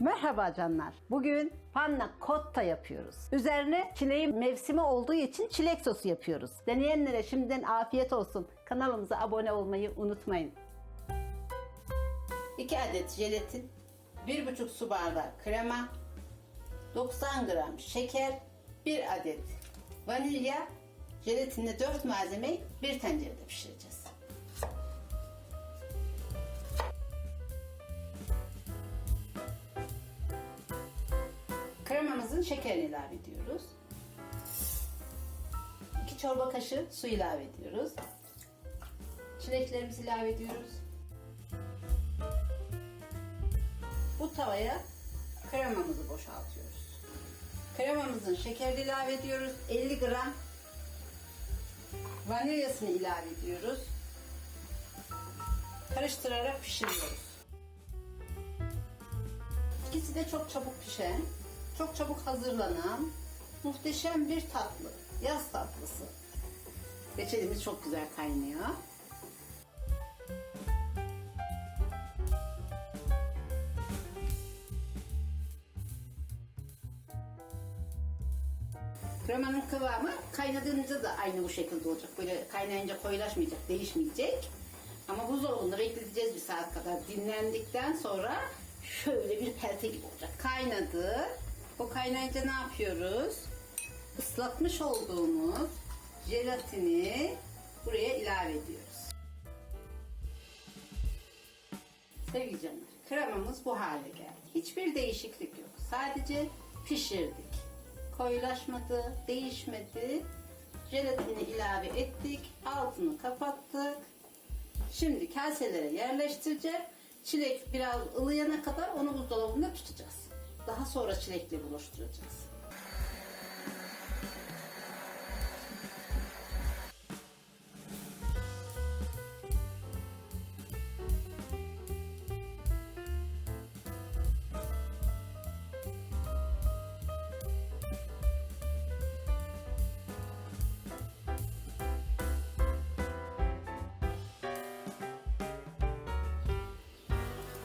Merhaba canlar. Bugün panna cotta yapıyoruz. Üzerine çileğin mevsimi olduğu için çilek sosu yapıyoruz. Deneyenlere şimdiden afiyet olsun. Kanalımıza abone olmayı unutmayın. 2 adet jelatin, 1,5 su bardağı krema, 90 gram şeker, 1 adet vanilya, jelatinle 4 malzemeyi bir tencerede pişireceğiz. Kremamızın şekerini ilave ediyoruz. 2 çorba kaşığı su ilave ediyoruz. Çileklerimizi ilave ediyoruz. Bu tavaya kremamızı boşaltıyoruz. Kremamızın şekerini ilave ediyoruz. 50 gram vanilyasını ilave ediyoruz. Karıştırarak pişiriyoruz. İkisi de çok çabuk pişen, çok çabuk hazırlanan muhteşem bir tatlı. Yaz tatlısı. Reçelimiz çok güzel kaynıyor. Kremanın kıvamı kaynadığında da aynı bu şekilde olacak. Böyle kaynayınca koyulaşmayacak, değişmeyecek. Ama buzdolabında bekleteceğiz bir saat kadar. Dinlendikten sonra şöyle bir pelte gibi olacak. Kaynadı. O kaynayınca ne yapıyoruz? Islatmış olduğumuz jelatini buraya ilave ediyoruz. Sevgili canlar, kremamız bu hale geldi. Hiçbir değişiklik yok. Sadece pişirdik. Koyulaşmadı, değişmedi. Jelatini ilave ettik. Altını kapattık. Şimdi kaselere yerleştireceğim. Çilek biraz ılıyana kadar onu buzdolabında tutacağız. Daha sonra çilekle buluşturacağız.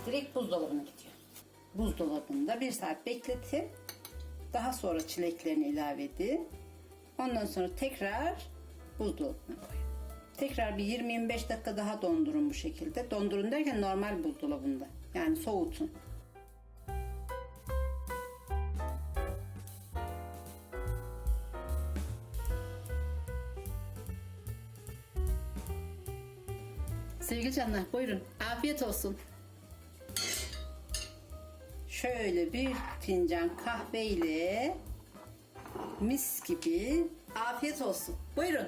Direkt buzdolabına gidiyor. Buzdolabında bir saat bekletin. Daha sonra çileklerini ilave edin. Ondan sonra tekrar buzdolabına koyun. Tekrar bir 20-25 dakika daha dondurun bu şekilde. Dondurun derken normal buzdolabında. Yani soğutun. Sevgili canlar buyurun. Afiyet olsun. Şöyle bir fincan kahveyle mis gibi afiyet olsun. Buyurun.